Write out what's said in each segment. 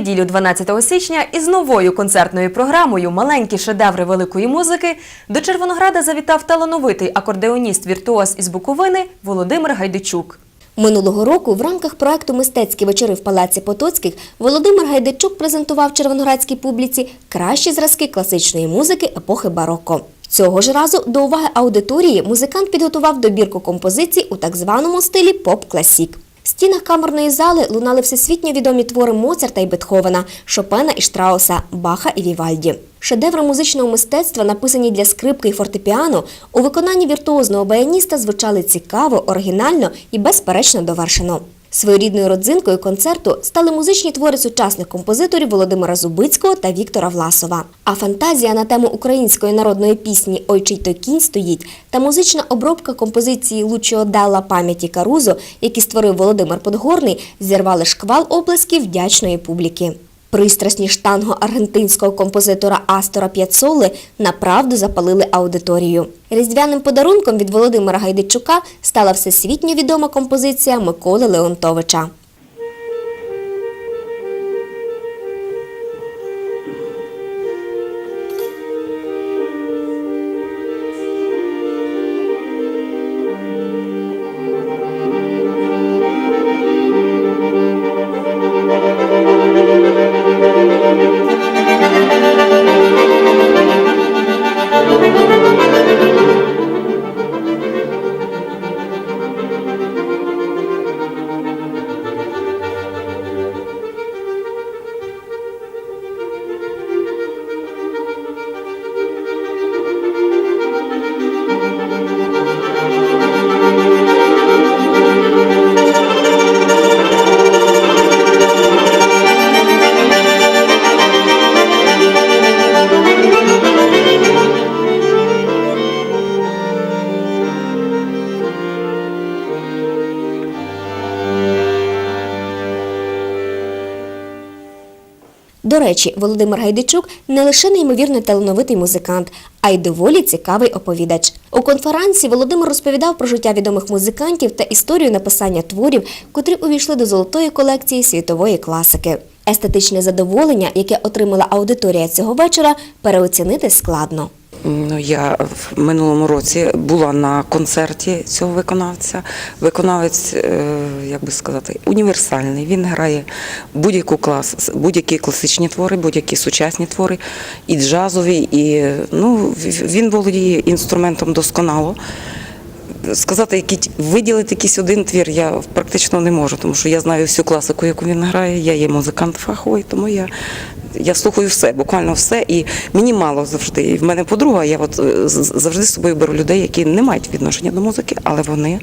неділю, 12 січня, із новою концертною програмою Маленькі шедеври великої музики до Червонограда завітав талановитий акордеоніст віртуоз із Буковини Володимир Гайдичук. Минулого року в рамках проекту Мистецькі вечори в Палаці Потоцьких Володимир Гайдачук презентував червоноградській публіці кращі зразки класичної музики епохи бароко. Цього ж разу до уваги аудиторії музикант підготував добірку композицій у так званому стилі поп-класік. Стінах камерної зали лунали всесвітньо відомі твори Моцарта і Бетховена, Шопена і Штрауса, Баха і Вівальді. Шедеври музичного мистецтва, написані для скрипки і фортепіано, у виконанні віртуозного баяніста звучали цікаво, оригінально і безперечно довершено. Своєрідною родзинкою концерту стали музичні твори сучасних композиторів Володимира Зубицького та Віктора Власова. А фантазія на тему української народної пісні Ой чий той кінь стоїть та музична обробка композиції Лучо Делла пам'яті Карузо, які створив Володимир Подгорний, зірвали шквал оплесків вдячної публіки. Пристрасні штанго аргентинського композитора Астора П'яцоли направду запалили аудиторію. Різдвяним подарунком від Володимира Гайдичука стала всесвітньо відома композиція Миколи Леонтовича. До речі, Володимир Гайдичук не лише неймовірно талановитий музикант, а й доволі цікавий оповідач. У конференції Володимир розповідав про життя відомих музикантів та історію написання творів, котрі увійшли до золотої колекції світової класики. Естетичне задоволення, яке отримала аудиторія цього вечора, переоцінити складно. Ну, я в минулому році була на концерті цього виконавця. Виконавець, е, як би сказати, універсальний. Він грає будь-яку клас, будь-які класичні твори, будь-які сучасні твори, і джазові, і ну, він володіє інструментом досконало. Сказати, який виділити якийсь один твір я практично не можу, тому що я знаю всю класику, яку він грає. Я є музикант фаховий, тому я, я слухаю все, буквально все. І мені мало завжди. І в мене подруга, я от е, завжди з собою беру людей, які не мають відношення до музики, але вони,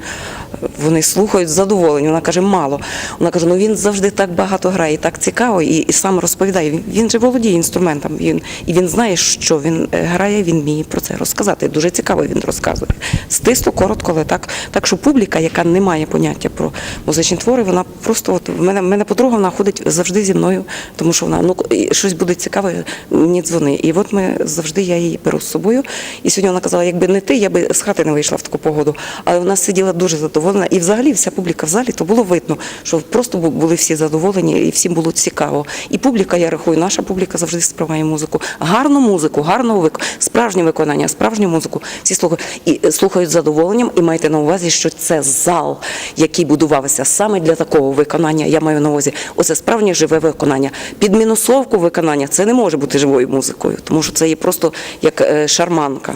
вони слухають з. Вона каже, мало. Вона каже, ну він завжди так багато грає, і так цікаво, і, і сам розповідає. Він, же володіє інструментом. Він, і він знає, що він е, грає, він вміє про це розказати. Дуже цікаво він розказує. Стисло, коротко, але так. Так що публіка, яка не має поняття про музичні твори, вона просто от в мене, в мене подруга вона ходить завжди зі мною, тому що вона ну щось буде цікаве, мені дзвони. І от ми завжди я її беру з собою. І сьогодні вона казала, якби не ти, я би з хати не вийшла в таку погоду. Але вона сиділа дуже задоволена. І взагалі вся публіка в залі, то було видно, що просто були всі задоволені і всім було цікаво. І публіка, я рахую, наша публіка завжди сприймає музику. Гарну музику, гарного вик... справжнє виконання, справжню музику. Всі слухають і е, слухають з задоволенням. І майте на увазі, що це зал, який будувався саме для такого виконання. Я маю на увазі, оце справжнє живе виконання. Під мінусовку виконання це не може бути живою музикою, тому що це є просто як е, шарманка.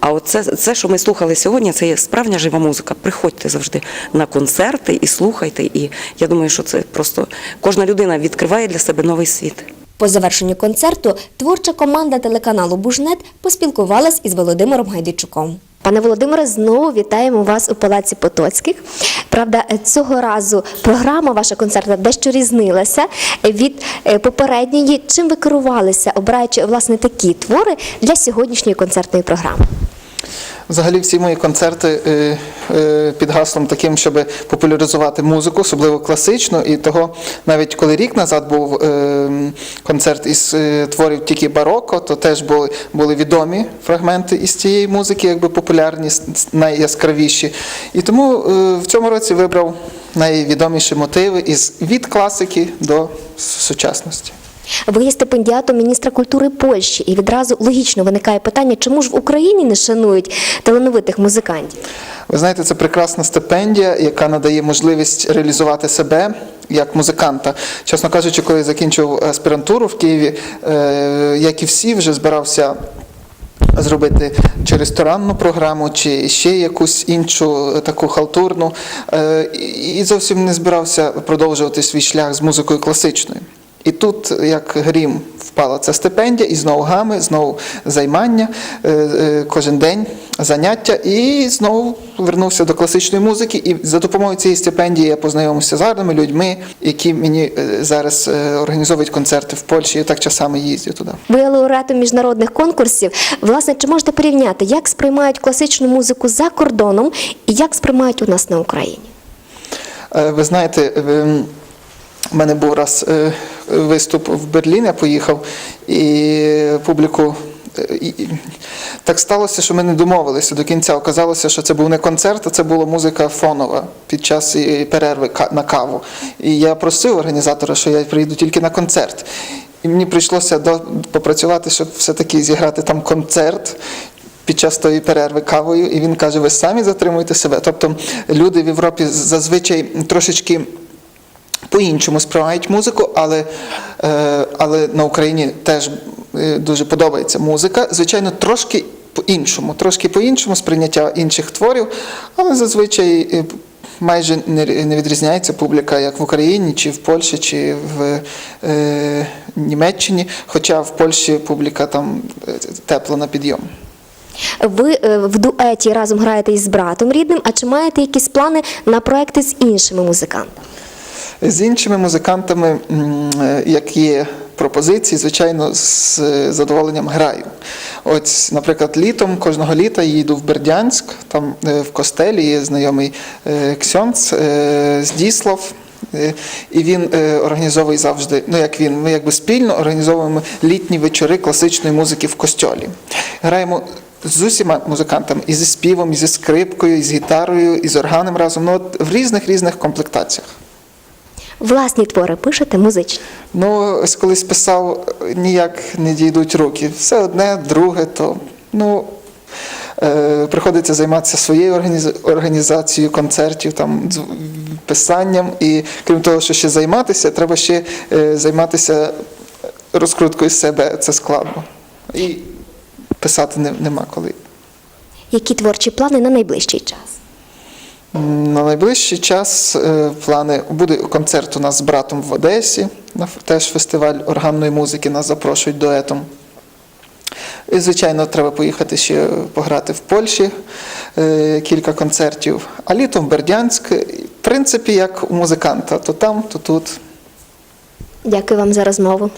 А оце це, що ми слухали сьогодні, це є справжня жива музика. Приходьте завжди на концерти і слухайте. І я думаю, що це просто кожна людина відкриває для себе новий світ. По завершенню концерту творча команда телеканалу Бужнет поспілкувалась із Володимиром Гайдичуком. Пане Володимире, знову вітаємо вас у Палаці Потоцьких. Правда, цього разу програма ваша концертна дещо різнилася від е, попередньої. Чим ви керувалися, обираючи власне такі твори для сьогоднішньої концертної програми? Взагалі всі мої концерти е, е, під гаслом таким, щоб популяризувати музику, особливо класичну. І того, навіть коли рік назад був е, концерт із творів тільки бароко, то теж були, були відомі фрагменти із цієї музики, якби популярні, найяскравіші. І тому в цьому році вибрав найвідоміші мотиви із від класики до сучасності. Ви є стипендіатом міністра культури Польщі, і відразу логічно виникає питання, чому ж в Україні не шанують талановитих музикантів? Ви знаєте, це прекрасна стипендія, яка надає можливість реалізувати себе як музиканта. Чесно кажучи, коли я закінчив аспірантуру в Києві, е, як і всі, вже збирався. Зробити чи ресторанну програму, чи ще якусь іншу е, таку халтурну, Е, і- і зовсім не збирався продовжувати свій шлях з музикою класичною. І тут, як грім, впала ця стипендія, і знову гами, знову займання, е, е, кожен день заняття, і знову вернувся до класичної музики. І за допомогою цієї стипендії я познайомився з гарними людьми, які мені е, зараз організовують концерти в Польщі. Я так часами їздю туди. Ви є лауреатом міжнародних конкурсів. Власне, чи можете порівняти, як сприймають класичну музику за кордоном і як сприймають у нас на Україні? Ви знаєте, в мене був раз виступ в Берлін, я поїхав, і публіку. е, і- Так сталося, що ми не домовилися до кінця. Оказалося, що це був не концерт, а це була музика фонова під час перерви на каву. І я просив організатора, що я приїду тільки на концерт. І мені прийшлося попрацювати, щоб все-таки зіграти там концерт під час тої перерви кавою, і він каже: ви самі затримуєте себе. Тобто люди в Європі зазвичай трошечки. По-іншому сприймають музику, але, е, але на Україні теж е, дуже подобається музика. Звичайно, трошки по-іншому, трошки по-іншому сприйняття інших творів, але зазвичай е, майже не, відрізняється публіка як в Україні, чи в Польщі, чи в е, Німеччині. Хоча в Польщі публіка там тепла на підйом. Ви в дуеті разом граєте із братом рідним, а чи маєте якісь плани на проекти з іншими музикантами? З іншими музикантами, е, як є пропозиції, звичайно, з задоволенням граю. Ось, наприклад, літом, кожного літа я їду в Бердянськ, там е, в костелі є знайомий е, ксьонц Здіслав. І він організовує завжди, ну як він, ми якби спільно організовуємо літні вечори класичної музики в костьолі. Граємо з усіма музикантами, і зі співом, і зі скрипкою, і з гітарою, і з органом разом, ну от в різних різних комплектаціях. Власні твори пишете музичні. Ну, ось колись писав, ніяк не дійдуть руки. Все одне, друге, то ну, е, приходиться займатися своєю організацією концертів, там, писанням. І крім того, що ще займатися, треба ще е, займатися розкруткою себе. Це складно. І писати не, нема коли. Які творчі плани на найближчий час? На найближчий час е, плани буде концерт у нас з братом в Одесі, теж фестиваль органної музики. Нас запрошують дуетом. І, звичайно, треба поїхати ще пограти в Польщі е, кілька концертів. А літом Бердянськ, в принципі, як у музиканта, то там, то тут. Дякую вам за розмову.